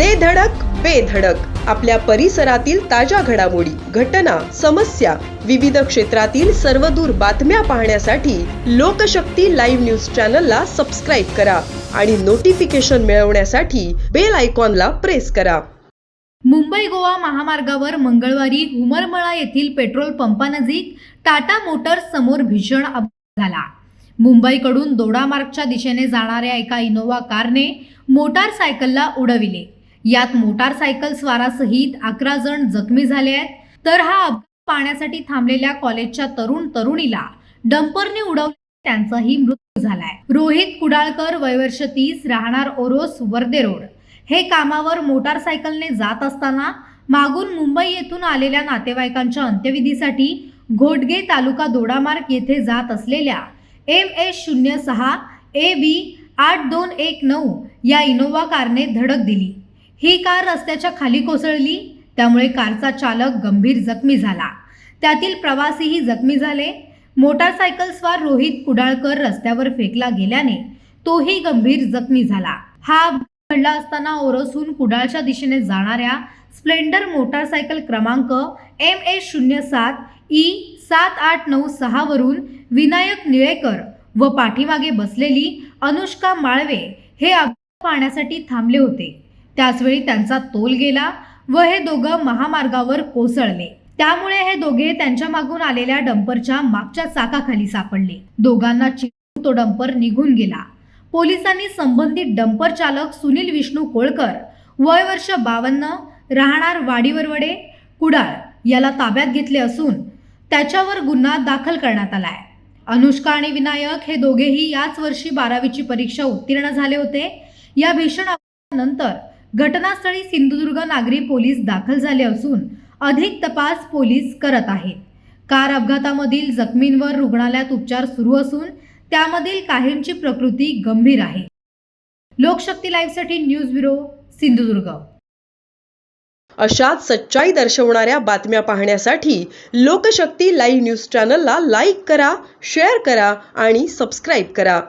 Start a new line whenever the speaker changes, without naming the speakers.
दे धडक बेधडक आपल्या परिसरातील ताज्या घडामोडी घटना समस्या विविध क्षेत्रातील सर्वदूर बातम्या पाहण्यासाठी लोकशक्ती लाईव्ह न्यूज चॅनलला सबस्क्राईब करा आणि नोटिफिकेशन मिळवण्यासाठी बेल आयकॉनला प्रेस करा.
मुंबई गोवा महामार्गावर मंगळवारी हुमरमळा येथील पेट्रोल पंपानजीक टाटा मोटर्स समोर भीषण अपघात झाला. मुंबईकडून दोडामार्गच्या दिशेने जाणाऱ्या एका इनोव्हा कारने मोटारसायकलला उडविले. यात मोटारसायकल स्वारासहित अकरा जण जखमी झाले आहेत. तर हा अपघात पाहण्यासाठी थांबलेल्या कॉलेजच्या तरुण तरुणीला डंपरने उडवले. त्यांचाही मृत्यू झालाय. रोहित कुडाळकर वयवर्ष तीस राहणार ओरोस वर्दे रोड. हे कामावर मोटारसायकलने जात असताना मागून मुंबई येथून आलेल्या नातेवाईकांच्या अंत्यविधीसाठी घोटगे तालुका दोडामार्ग येथे जात असलेल्या एम एस शून्य सहा ए बी आठ दोन एक नऊ या इनोव्हा कारने धडक दिली. ही कार रस्त्याच्या खाली कोसळली त्यामुळे कारचा चालक गंभीर जखमी झाला. त्यातील प्रवासीही जखमी झाले. मोटारसायकलस्वार रोहित कुडाळकर रस्त्यावर फेकला गेल्याने तोही गंभीर जखमी झाला. हा घडला असताना ओरोसून कुडाळच्या दिशेने जाणाऱ्या स्प्लेंडर मोटारसायकल क्रमांक एम एस शून्य सात ई सात आठ नऊ सहावरून विनायक निळेकर व पाठीमागे बसलेली अनुष्का माळवे हे पाहण्यासाठी थांबले होते. त्याचवेळी त्यांचा तोल गेला व हे दोघं महामार्गावर कोसळले. त्यामुळे हे दोघे त्यांच्या मागून आलेल्या डंपरच्या मागच्या चाकाखाली सापडले. दोघांना चिरून तो डंपर निघून गेला. पोलिसांनी संबंधित डंपर चालक सुनील विष्णू कोळकर वय वर्ष बावन्न राहणार वाडीवरवडे कुडाळ याला ताब्यात घेतले असून त्याच्यावर गुन्हा दाखल करण्यात आलाय. अनुष्का आणि विनायक हे दोघेही याच वर्षी बारावीची परीक्षा उत्तीर्ण झाले होते. या भीषण नंतर घटनास्थळी सिंधुदुर्ग नागरी पोलीस दाखल झाले असून अधिक तपास पोलीस करत आहेत. कार अपघातामधील जखमींवर रुग्णालयात उपचार सुरू असून त्यामधील काहींची प्रकृती गंभीर आहे. लोकशक्ती लाईव्हसाठी न्यूज ब्युरो सिंधुदुर्ग.
अशाच सच्चाई दर्शवणाऱ्या बातम्या पाहण्यासाठी लोकशक्ती लाईव्ह न्यूज चॅनलला लाईक करा शेअर करा आणि सबस्क्राईब करा.